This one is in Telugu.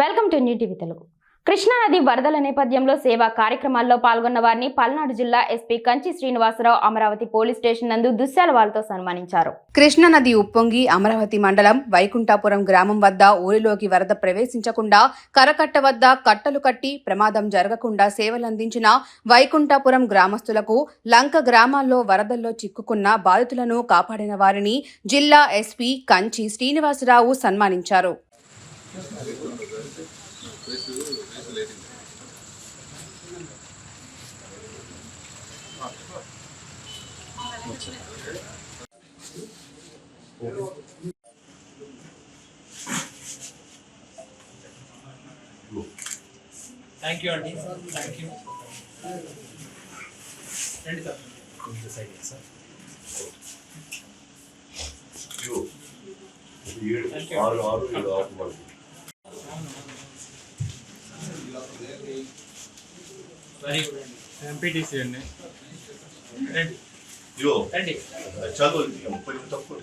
Welcome to new TV Telugu. కృష్ణానది వరదల నేపథ్యంలో సేవా కార్యక్రమాల్లో పాల్గొన్న వారిని పల్నాడు జిల్లా SP Kanchi Srinivasarao Amaravati police station నందు దుశ్శాల వాళ్ళతో సన్మానించారు. కృష్ణానది ఉప్పొంగి అమరావతి మండలం వైకుంఠాపురం గ్రామం వద్ద ఊరిలోకి వరద ప్రవేశించకుండా కరకట్ట వద్ద కట్టలు కట్టి ప్రమాదం జరగకుండా సేవలందించిన వైకుంఠాపురం గ్రామస్తులకు లంక గ్రామాల్లో వరదల్లో చిక్కుకున్న బాధితులను కాపాడిన వారిని జిల్లా ఎస్పీ కంచి శ్రీనివాసరావు సన్మానించారు. థ్యాంక్ యూ అండి థ్యాంక్ యూ రండి సార్ కొంచెం సైడ్ సార్ ఇదిగో. ఇది ఏడు Thank you. ఆరు ఆరు ఏడు ఆరు వెరీ గుడ్ అండి ఎంపీటీసీ అండి. రండి. చదువు ఇది ముప్పై తక్కువ.